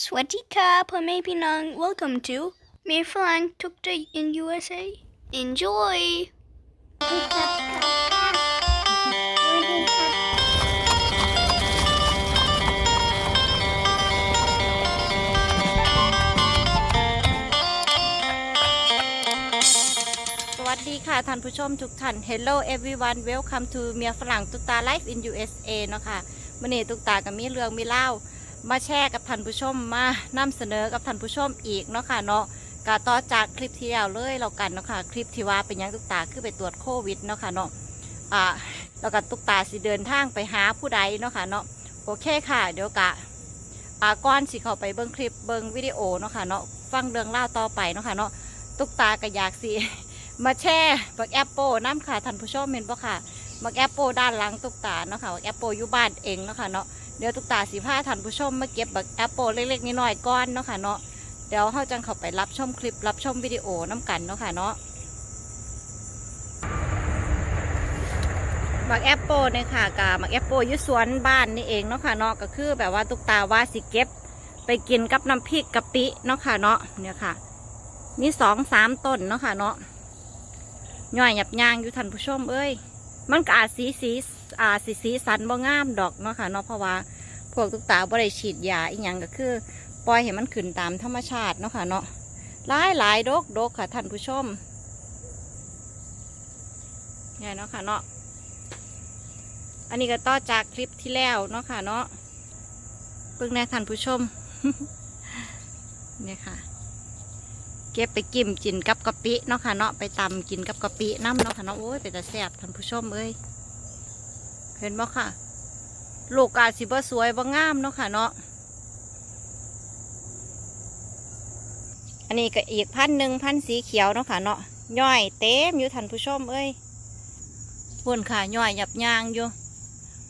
สวัสดีครับพ่อแม่พี่น้อง welcome to เมียฝรั่งทุกใจ in USA enjoy สวัสดีค่ะท่านผู้ชมทุกท่าน Hello everyone welcome to เมียฝรั่งตุกตา Life in USA เนาะค่ะมื่อนี้ตุกตากับมีเรื่องมีเล่า มาแชร์กับท่านผู้ชมมานำเสนอกับท่านผู้ชมอีกเนาะค่ะเนาะกาต่อจากคลิปที่แล้วเลยเรากันเนาะค่ะคลิปที่ว่าเป็นยังตุกตาคือไปตรวจโควิดเนาะค่ะเนาะอ่าแล้วก็ตุกตาสิเดินทางไปหาผู้ใดเนาะค่ะเนาะโอเคค่ะ เดี๋ยวกะอ่าก่อนสิเข้าไปเบิ้งคลิปเบิ้งวิดีโอเนาะค่ะเนาะฟังเรื่องเล่าต่อไปเนาะค่ะเนาะตุกตาก็อยากสิมาแช่บักแอปเปิลน้ำค่ะท่านผู้ชมเห็นปะค่ะบักแอปเปิลด้านหลังตุกตาเนาะค่ะบักแอปเปิลอยู่บ้านเองเนาะค่ะเนาะ เดี๋ยวตุ๊กตาสีผ้าท่านผู้ชมมาเก็บบักแอปเปิลเล็กๆน้อยๆก้อนเนาะค่ะเนาะเดี๋ยวเขาจังเข้าไปรับชมคลิปรับชมวิดีโอน้ำกันเนาะค่ะเนาะบักแอปเปิลเนี่ยค่ะกับบักแอปเปิลอยู่สวนบ้านนี่เองเนาะค่ะเนาะก็คือแบบว่าตุ๊กตาว่าสิเก็บ ไปกินกับน้ำพริกกะปิเนาะค่ะเนาะเนี่ยค่ะมีสองสามต้นเนาะค่ะเนาะย่อยหยับยางอยู่ท่านผู้ชมเอ้ยมันก็อาจสีสีอาสีสีสันบ่งามดอกเนาะค่ะเนาะเพราะว่า พวกตุกตาบ่ได้ฉีดยาอีหยังก็คือ ปล่อยให้มันขึ้นตามธรรมชาติเนาะค่ะเนาะหลายหลายดกดกค่ะท่านผู้ชมเนี่ยเนาะค่ะเนาะอันนี้ก็ต่อจากคลิปที่แล้วเนาะค่ะเนาะเพิ่งแน่ท่านผู้ชมเนี่ยค่ะ เก็บไปกิมกินกับกะปิเนาะค่ะเนาะไปตำกินกับกะปิน้ำเนาะค่ะเนาะโอ้ยเป็นแต่แซ่บท่านผู้ชมเอ้ยเห็นบ่ค่ะ ลูกอาจสิบ่สวยบ่งามเนาะค่ะเนาะอันนี้ก็อีกพันหนึ่งพันสีเขียวเนาะค่ะเนาะย่อยเต็มอยู่ท่านผู้ชมเอ้ยฝนค่ะย่อยหยับยางอยู่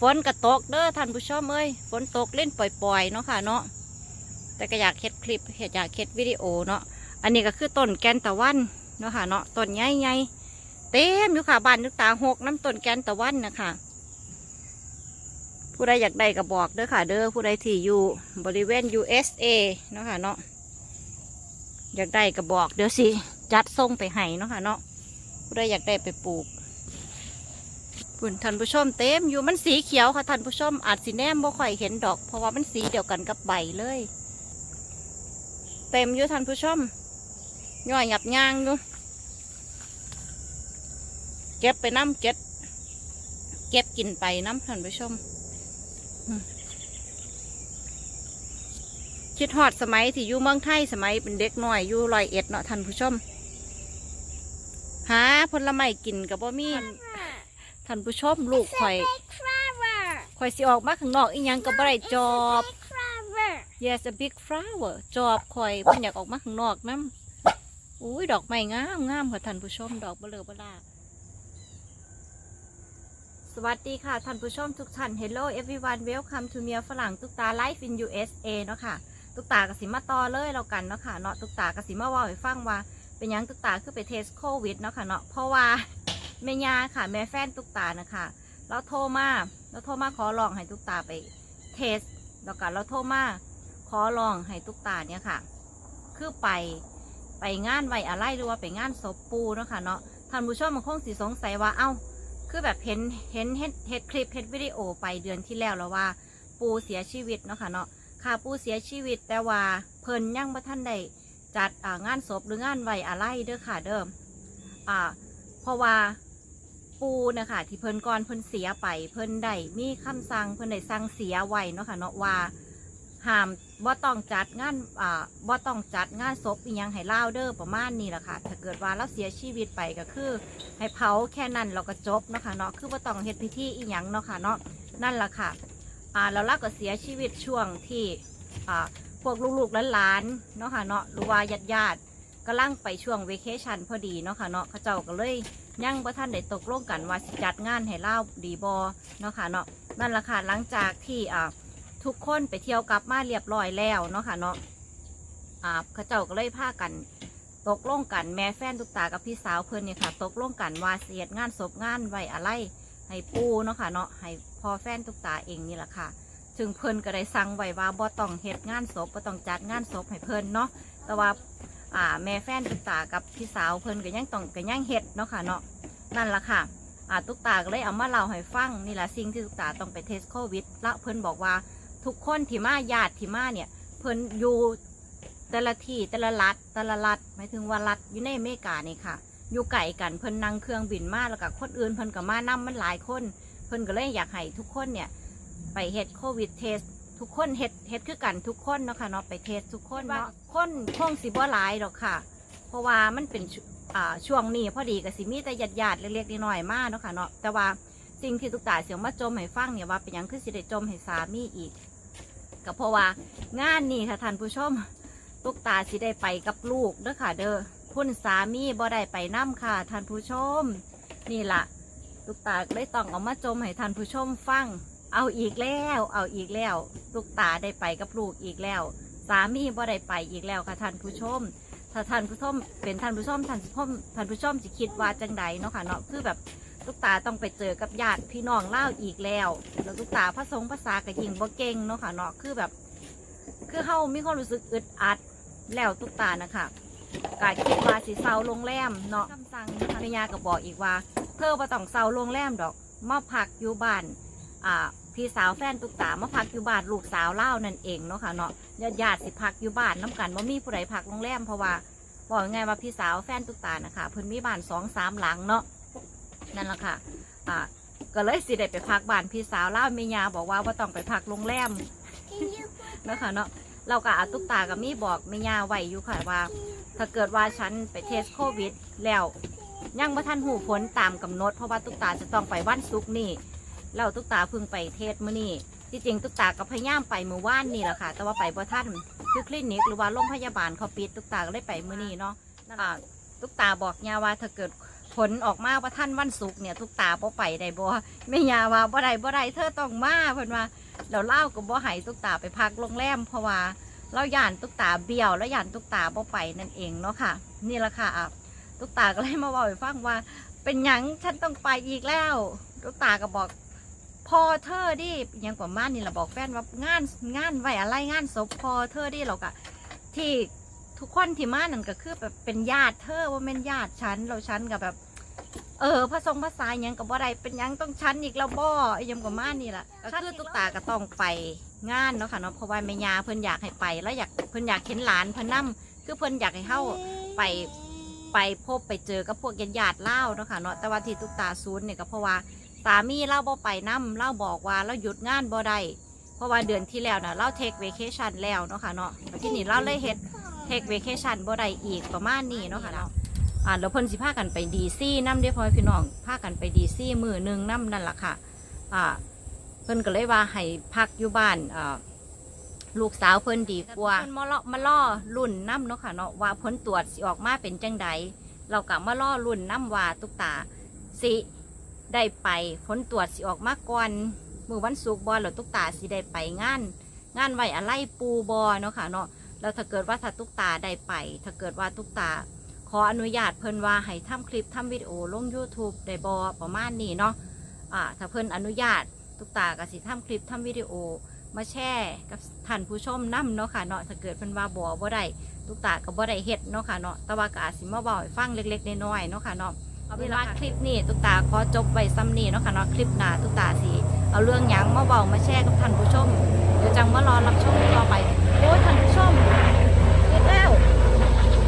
ฝนก็ตกเด้อท่านผู้ชมเอ้ยฝนตกเล่นปล่อยๆเนาะค่ะเนาะแต่ก็อยากเฮ็ดคลิปอยากเฮ็ดวิดีโอเนาะอันนี้ก็คือต้นแกนตะวันเนาะค่ะเนาะต้นใหญ่ๆเต็มอยู่ค่ะบ้านนึกตาหกน้ำต้นแกนตะวันนะคะ ผู้ใดอยากได้ก็บอกเด้อค่ะ เด้อผู้ใดที่อยู่บริเวณ USA เนาะค่ะเนาะอยากได้ก็บอกเดี๋ยวสิจัดส่งไปให้เนาะค่ะเนาะผู้ใดอยากได้ไปปลูกปุ่นท่านผู้ชมเต็มอยู่มันสีเขียวค่ะท่านผู้ชมอาจสีแนมบ่ค่อยเห็นดอก เพราะว่ามันสีเดียวกันกับใบเลย เต็มอยู่ท่านผู้ชมย่อยหยับย่างอยู่เก็บไปน้ำเก็บเก็บกินไปน้ำท่านผู้ชมอืม คิดฮอดสมัยที่อยู่เมืองไทยสมัยเป็นเด็กน้อยอยู่ลอยเอ็ดเนาะท่านผู้ชม หาผลไม้กินกับบ่มีท่านผู้ชมลูกข่อยข่อยสิออกมาข้างนอกอีหยังก็บ่ได้จอบ yes a big flower จอบข่อยเพิ่นอยากออกมาข้างนอกน้ำอุ้ยดอกไม้งามงามค่ะท่านผู้ชม ดอกเบลอเบลา สวัสดีค่ะ ท่านผู้ชมทุกท่าน Hello everyone welcome to เมียฝรั่งตุกตา Life in USA เนาะค่ะตุกตากสิมาต่อเลยแล้วกันเนาะค่ะเนาะตุกตากสิมาว่าให้ฟังว่า เป็นยังตุกตาคือไปเทสโควิดเนาะค่ะเนาะเพราะว่าแม่ยาค่ะแม่แฟนตุกตานะคะเราโทรมาเราโทรมาขอลองให้ตุกตาไปเทสแล้วก็เราโทรมาขอลองให้ตุกตาเนี่ยค่ะ คือไปไปงานไว้อะไรหรือว่าไปงานศพปูเนาะค่ะเนาะท่านผู้ชมมันคงสิสงสัยว่าเอ้า คือแบบเห็นเห็นเห็นเห็นคลิปเห็นวิดีโอไปเดือนที่แล้วแล้วว่า ปูเสียชีวิตเนาะค่ะเนาะค่ะปูเสียชีวิตแต่ว่าเพิ่นยังบ่ท่านได้จัดงานศพหรืองานไว้อะไรเด้อค่ะเดิมอ่าเพราะว่าปูนะคะที่เพิ่นก่อนเพิ่นเสียไป เพิ่นได้มีคำสั่งเพิ่นได้สั่งเสียไว้เนาะค่ะเนาะว่าห้าม บ่ต้องจัดงานอ่าบ่ต้องจัดงานศพอีหยังให้เล่าเด้อประมาณนี้แหละค่ะ ถ้าเกิดว่าเราเสียชีวิตไปก็คือ ให้เผาแค่นั้นเราก็จบเนาะค่ะเนาะ คือบ่ต้องเฮ็ดพิธีอีหยังเนาะค่ะเนาะ นั่นแหละค่ะ อ่าแล้วเราก็เสียชีวิตช่วงที่อ่าพวกลูกๆหลานๆเนาะค่ะเนาะ หรือว่าญาติๆกำลังไปช่วงเวเคชันพอดีเนาะค่ะเนาะเขาเจ้าก็เลยยังบ่ท่านได้ตกลงกันว่าสิจัดงานให้เล่าดีบอเนาะค่ะเนาะ นั่นแหละค่ะหลังจากที่อ่า ทุกคนไปเที่ยวกลับมาเรียบร้อยแล้วเนาะค่ะเนาะอ่าเขาเจ้าก็เลยพากัน ตกลงกันแม่แฟนตุกตากับพี่สาวเพิ่นเนี่ยค่ะ ตกลงกันว่าเสียดงานศพงานไว้อะไรให้ปูเนาะค่ะเนาะให้พอแฟนตุกตาเองนี่แหละค่ะถึงเพิ่นก็ได้สั่งไว้ว่าบ่ต้องเฮ็ดงานศพบ่ต้องจัดงานศพให้เพิ่นเนาะแต่ว่าอ่าแม่แฟนตุ๊กตากับพี่สาวเพิ่นก็ยังต้องก็ยังเฮ็ดเนาะค่ะเนาะนั่นล่ะค่ะอ่าตุ๊กตาก็เลยเอามาเล่าให้ฟังนี่แหละสิ่งที่ตุ๊กตาต้องไปเทสโควิดแล้วเพิ่นบอกว่า ทุกคนที่มาญาติที่มาเนี่ย เพิ่นอยู่แต่ละที่แต่ละรัฐแต่ละรัฐหมายถึงว่ารัฐอยู่ในอเมริกานี่ค่ะ อยู่ไก่กันเพิ่นนั่งเครื่องบินมาแล้วก็คนอื่นเพิ่นก็มานํมันหลายคน เพิ่นก็เลยอยากให้ทุกคนเนี่ย ไปเฮ็ดโควิดเทสทุกคนเฮ็ดเฮ็ดคือกันทุกคนเนาะค่ะเนาะไปเทสทุกคนเนาะคนคงสิบ่หลายดอกค่ะ เพราะว่ามันเป็นช่วอ่าช่วงนี้พอดีก็สิมีแต่ญาติๆเล็กๆน้อยๆมาเนาะค่ะเนาะแต่ว่าสิ่งที่ตุกตาเสียงมาจมให้ฟังเนี่ยว่าเป็นหยังคือสิได้จมให้สามีอีก ก็เพราะว่างานนี้ค่ะท่านผู้ชมตุกตาสิได้ไปกับลูกเด้อค่ะ เด้อคุณสามีบ่ได้ไปน้ำค่ะท่านผู้ชม นี่ละตุกตาเลยต้องเอามาจมให้ท่านผู้ชมฟัง เอาอีกแล้ว เอาอีกแล้วตุกตาได้ไปกับลูกอีกแล้ว สามีบ่ได้ไปอีกแล้วค่ะท่านผู้ชม ถ้าท่านผู้ชมเป็นท่านผู้ชมท่านผู้ชมท่านผู้ชมจะคิดว่าจังใดเนาะค่ะเนาะคือแบบ ตุกตาต้องไปเจอกับญาติพี่น้องเล่าอีกแล้ว แล้วตุกตาพระสงฆ์ภาษากระยิงบ่เก่งเนาะค่ะเนาะคือแบบ คือเฮามีความรู้สึกอึดอัดแล้วตุกตานะคะกาคิดว่าสิเซาโรงแรมเนาะคำสั่งภรรยาก็บอกอีกว่า เธอบ่ต้องเซาโรงแรมดอกมาพักอยู่บ้านอ่าพี่สาวแฟนตุกตามาพักอยู่บ้านลูกสาวเล่านั่นเองเนาะค่ะเนาะญาติญาติสิพักอยู่บ้านน้กันว่ามีผู้ใดพักโรงแรมเพราะว่าบอกยังไงว่าพี่สาวแฟนตุกตานะคะเพิ่นมีบ้านสองสามหลังเนาะ นั่นแหละค่ะอ่าก็เลยสิได้ไปพักบ้านพี่สาวเล่าเมียาบอกว่าว่าต้องไปพักโรงแรมนะค่ะเนาะเราก็อาตุกตากับมี่บอกเมียาไว้อยู่ค่ะว่า ถ้าเกิดว่าฉันไปเทสโควิด แล้วยังบ่ทันหูผลตามกำหนด เพราะว่าตุกตาจะต้องไปวันศุกร์นี่แล้วตุกตาเพิ่งไปเทสมื้อนี้ที่จริงตุกตาก็พยายามไปเมื่อวานนี่แหละค่ะ แต่ว่าไปบ่ทันคือคลินิกหรือว่าโรงพยาบาลเขาปิดตุกตาก็เลยไปมื้อนี้เนาะอ่าตุกตาบอกยาว่าถ้าเกิด ผลออกมาว่าท่านวันศุกร์เนี่ยตุกตาบ่ไปได้บ่แม่ยาว่าบ่ได้บ่ได้เธอต้องมาเพิ่นว่าเราเล่ากับบ่ให้ตุกตาไปพักโรงแรมเพราะว่าเราหย่านตุกตาเบี้ยวแล้วหย่านตุกตาบ่ไปนั่นเองเนาะค่ะ นี่แหละค่ะตุกตาก็เลยมาบอกให้ฟังว่า เป็นหยังฉันต้องไปอีกแล้วตุกตาก็บอกพอเธอดิยังกว่ามานี่เราบอกแฟนว่างานงานไว้อะไรงานศพพอเธอดิเราก็ที่ทุกคนที่มานั่นก็คือแบบเป็นญาติเธอว่าเป็นญาติฉันเราฉันกับแบบ เออพระทรงพระสายหยังกับว่าไรเป็นหยังต้องชั้นอีกแล้วบ่ไอ้ยำกับมานี่แหละก็คือตุ๊กตาก็ต้องไปงานเนาะค่ะเนาะเพราะว่าแม่ยาเพิ่นอยากให้ไป แล้วอยากเพิ่นอยากเห็นหลานเพิ่นนํคือเพิ่นอยากให้เฮาไปไปพบไปเจอกับพวกญาติญาติๆเล่าวเนาะค่ะเนาะแต่ว่าที่ตุ๊กตาซูนเนี่ยก็เพราะว่าสามีเล่าบ่ไปนํเล่าบอกว่าเราหยุดงานบ่ได้เพราะว่าเดือนที่แล้วน่ะเราเทคเวเคชันแล้วเนาะค่ะเนาะที่นี่เราเลยเฮ็ดเทคเวเคชันบ่ได้อีกประมาณนี้เนาะค่ะเนาะ อ่าแล้วเพิ่นสิพากันไปดีซี่น้ำเด้พ่อพี่น้องพากันไปดีซี่มือหนึ่งน้ำนั่นล่ะค่ะอ่าเพิ่นก็เลยว่าให้พักอยู่บ้านอ่าลูกสาวเพิ่นดีกว่าเพิ่นมาล่อมาล่อรุ่นน้ำเนาะค่ะเนาะว่าผลตรวจสิออกมาเป็นจังใดเราก็มาล่อรุ่นน้ำว่าตุกตาสิได้ไปผลตรวจสิออกมาก่อนมือวันศุกร์บอแล้วตุกตาสิได้ไปงานงานไว้อะไรปูบอเนาะค่ะเนาะแล้วถ้าเกิดว่าถ้าตุกตาได้ไป ถ้าเกิดว่าตุกตา ขออนุญาตเพิ่นว่าให้ทำคลิปทำวิดีโอลง YouTube ได้บอประมาณนี้เนาะอ่าถ้าเพิ่นอนุญาตตุกตาก็สิทำคลิปทำวิดีโอ มาแชร์กับท่านผู้ชมนํเนาะค่ะเนาะถ้าเกิดเพิ่นว่าบ่บ่ได้ตุกตาก็บ่ได้เฮ็ดเนาะค่ะเนาะแต่ว่าก็อาจสิมาเว้าให้ฟังเล็กๆน้อยๆเนาะค่ะเนาะเอาเป็นว่าคลิปนี้ตุกตาขอจบไว้ซ้ำนี้เนาะค่ะเนาะคลิปหน้าตุกตาสิเอาเรื่องหยังมาเว้ามาแชร์กับท่านผู้ชมเดี๋ยวจังมารอรับชมต่อไปโอ้ยท่านผู้ชมเฮ็ดแล้ว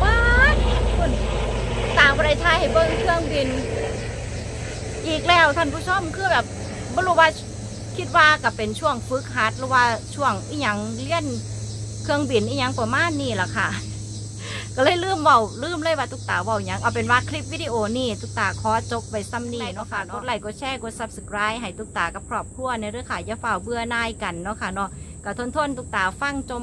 ว้ายคุณ ต่างประเทศไทยให้เบิ้งเครื่องบิน อีกแล้วท่านผู้ชมคือแบบไม่รู้ว่าคิดว่ากับเป็นช่วงฝึกหัดหรือว่าช่วงอีหยังเลี้ยนเครื่องบินอีหยังประมาณนี้แหละค่ะ ก็เลยลืมเบาลืมเลยว่าตุกตาเบาหยังเอาเป็นว่าคลิปวิดีโอนี่ตุกตาขอจบไปซ้ำนี่เนาะค่ะกดไลค์กดแชร์กด subscribe ให้ตุกตากับครอบครัวในเรื่องค่ะอย่าฝ่าเบื่อหน่ายกันเนาะค่ะเนาะก็ทนทนๆตุกตาฟังจม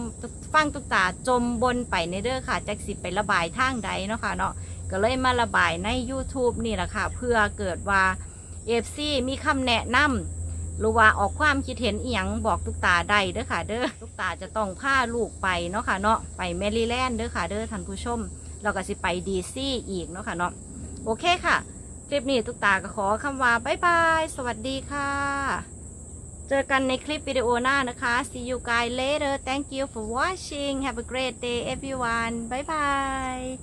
ฟังตุกตาจมบนไปในเรื่องค่ะจากสิไประบายทางใดเนาะค่ะเนาะ ก็เลยมาระบายใน YouTube นี่แหละค่ะ เพื่อเกิดว่า FC มีคำแนะนำหรือว่าออกความคิดเห็นอียงบอกตุกตาได้เด้อค่ะ เด้อตุกตาจะต้องพาลูกไปเนาะค่ะเนาะไปแมริแลนด์เด้อค่ะเด้อท่านผู้ชมเราก็สิไปดีซี่อีกเนาะค่ะเนาะโอเคค่ะ คลิปนี้ตุกตาก็ขอคำว่าบายบาย สวัสดีค่ะ เจอกันในคลิปวิดีโอหน้านะคะ see you guys later thank you for watching have a great day everyone bye bye